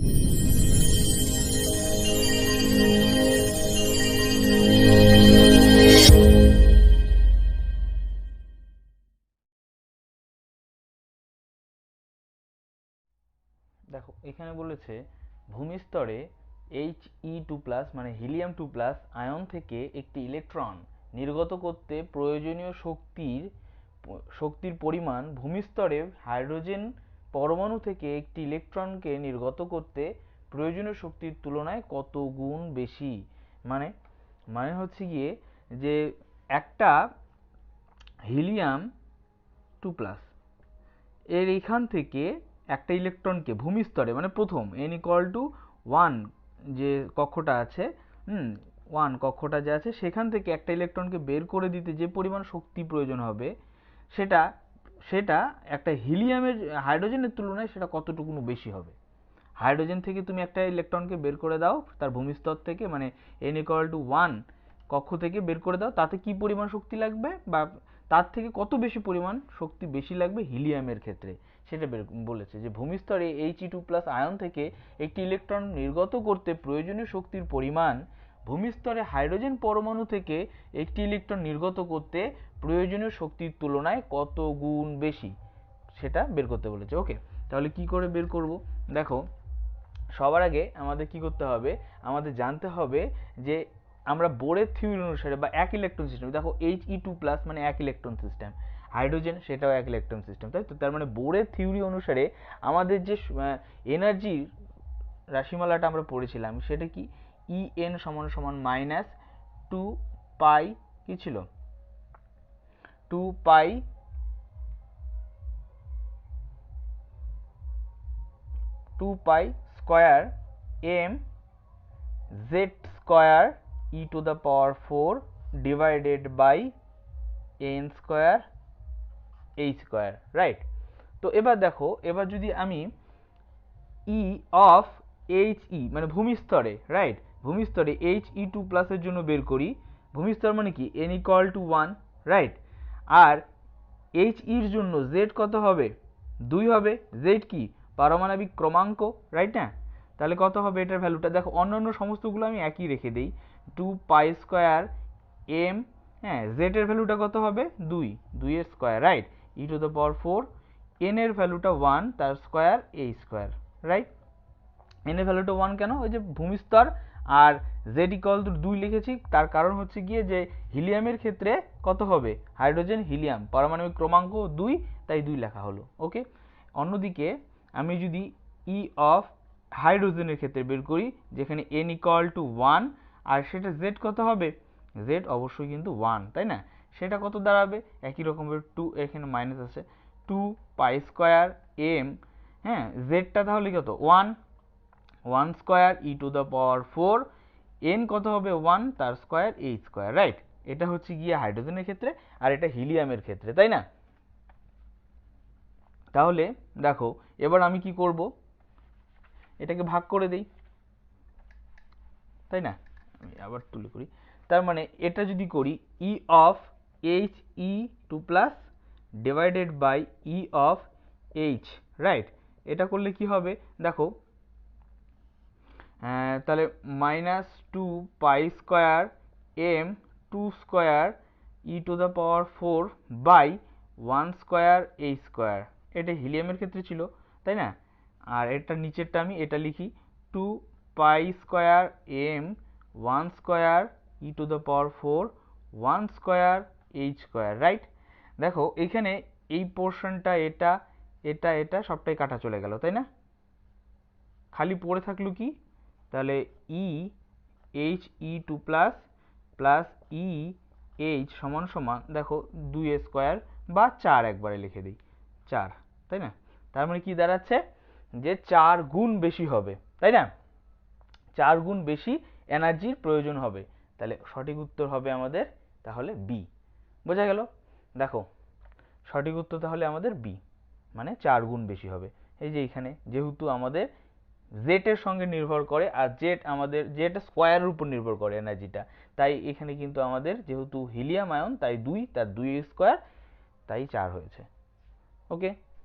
দেখো, এখানে বলেছে ভূমিস্তরে এইচ ই টু প্লাস মানে হিলিয়াম টু প্লাস আয়ন থেকে একটি ইলেকট্রন নির্গত করতে প্রয়োজনীয় শক্তির শক্তির পরিমাণ ভূমিস্তরে হাইড্রোজেন পরমাণু থেকে একটি ইলেকট্রনকে নির্গত করতে প্রয়োজনীয় শক্তির তুলনায় কত গুণ বেশি? মানে মানে হচ্ছে গিয়ে যে একটা হিলিয়াম টু প্লাস। এর এখান থেকে একটা ইলেকট্রনকে ভূমিস্তরে মানে প্রথম এন ইকুয়াল টু ওয়ান যে কক্ষটা আছে, হুম ওয়ান কক্ষটা যে আছে, সেখান থেকে একটা ইলেকট্রনকে বের করে দিতে যে পরিমাণ শক্তি প্রয়োজন হবে, সেটা সেটা একটা হিলিয়ামের হাইড্রোজেনের তুলনায় সেটা কতটুকু বেশি হবে? হাইড্রোজেন থেকে তুমি একটা ইলেকট্রনকে বের করে দাও, তার ভূমিস্তর থেকে মানে এন ইকুয়াল টু ওয়ান কক্ষ থেকে বের করে দাও, তাতে কি পরিমাণ শক্তি লাগবে? বা তার থেকে কত বেশি পরিমাণ শক্তি বেশি লাগবে হিলিয়ামের ক্ষেত্রে? সেটা বলেছে যে ভূমিস্তরে এইচ টু প্লাস আয়ন থেকে একটি ইলেকট্রন নির্গত করতে প্রয়োজনীয় শক্তির পরিমাণ ভূমিস্তরে হাইড্রোজেন পরমাণু থেকে একটি ইলেকট্রন নির্গত করতে প্রয়োজনীয় শক্তির তুলনায় কত গুণ বেশি? সেটা বের করতে বলেছে। ওকে, তাহলে কি করে বের করব? দেখো, সবার আগে আমাদের কি করতে হবে? আমাদের জানতে হবে যে আমরা বোরের থিওরি অনুসারে বা এক ইলেকট্রন সিস্টেম দেখো এইচ ই টু প্লাস মানে এক ইলেকট্রন সিস্টেম হাইড্রোজেন সেটাও এক ইলেকট্রন সিস্টেম তাই তো? তার মানে বোরের থিওরি অনুসারে আমাদের যে এনার্জি রাশিমালাটা আমরা পড়েছিলাম, সেটা কি? ই এন সমান সমান মাইনাস টু পাই কি ছিল? Two pi two pi square m z square e to the power four divided by n square h square right তো এবার দেখো, এবার যদি আমি ই অফ এইচ ই মানে ভূমিস্তরে রাইট ভূমিস্তরে এইচ ই টু প্লাসের জন্য বের করি। ভূমিস্তর মানে কি? N equal to one right R H ইর জন্য জেড কত হবে? দুই হবে। জেড কি? পারমাণবিক ক্রমাঙ্ক রাইট না? তাহলে কত হবে এটার ভ্যালুটা দেখো, অন্যান্য সমস্তগুলো আমি একই রেখে দিই। টু পাই স্কোয়ার এম হ্যাঁ জেডের ভ্যালুটা কত হবে? দুই। দুইয়ের square right e to the power four এনের ভ্যালুটা ওয়ান তার স্কোয়ার এই স্কোয়ার রাইট এন এর ভ্যালুটা ওয়ান কেন? ওই যে ভূমিস্তর আর জেড ইকল টু দুই লিখেছি, তার কারণ হচ্ছে গিয়ে যে হিলিয়ামের ক্ষেত্রে কত হবে? Hydrogen, helium. পারমাণবিক ক্রমাঙ্ক দুই, তাই দুই লেখা হলো ওকে অন্যদিকে আমি যদি ই অফ হাইড্রোজেনের ক্ষেত্রে বের করি, যেখানে এন ইকল টু ওয়ান আর সেটা জেড কত হবে? জেড অবশ্যই কিন্তু ওয়ান তাই না? সেটা কত দাঁড়াবে? একই রকমের টু এখানে মাইনাস আছে। টু পাই স্কোয়ার এম হ্যাঁ? জেডটা তাহলে কত? One one square e to the power four, n কত হবে ওয়ান? তার স্কোয়ার এইচ স্কোয়ার, রাইট? এটা হচ্ছে গিয়ে হাইড্রোজেনের ক্ষেত্রে আর এটা হিলিয়ামের ক্ষেত্রে, তাই না? তাহলে দেখো, এবার আমি কি করব? এটাকে ভাগ করে দেই, তাই না? আমি আবার তুলে করি। তার মানে এটা যদি করি e of H e two plus divided by e of H right এটা করলে কি হবে? দেখো তাহলে minus two pi square m two square e to the power four by one square h square এটা হিলিয়ামের ক্ষেত্রে ছিল, তাই না? আর এটা নিচেরটা আমি এটা লিখি two pi square m one square e to the power four one square h square right দেখো, এখানে এই পোর্শনটা এটা এটা এটা সবটাই কাটা চলে গেল, তাই না? খালি পড়ে থাকল কি? তাহলে e H e two plus plus e H সমান সমান দেখো দুই স্কোয়ার বা চার একবারে লিখে দিই। চার, তাই না? তার মানে কি দাঁড়াচ্ছে? যে চার গুণ বেশি হবে, তাই না? চার গুণ বেশি এনার্জির প্রয়োজন হবে। তাহলে সঠিক উত্তর হবে আমাদের তাহলে বি বোঝা গেল? দেখো, সঠিক উত্তর তাহলে আমাদের বি মানে চার গুণ বেশি হবে। এই যে এখানে যেহেতু আমাদের জেটের সঙ্গে নির্ভর করে আর জেট আমাদের জেট স্কোয়ারের উপর নির্ভর করে এনার্জিটা তাই এখানে কিন্তু আমাদের যেহেতু হিলিয়াম আয়ন তাই দুই, তার দুই স্কোয়ার তাই চার হয়েছে। ওকে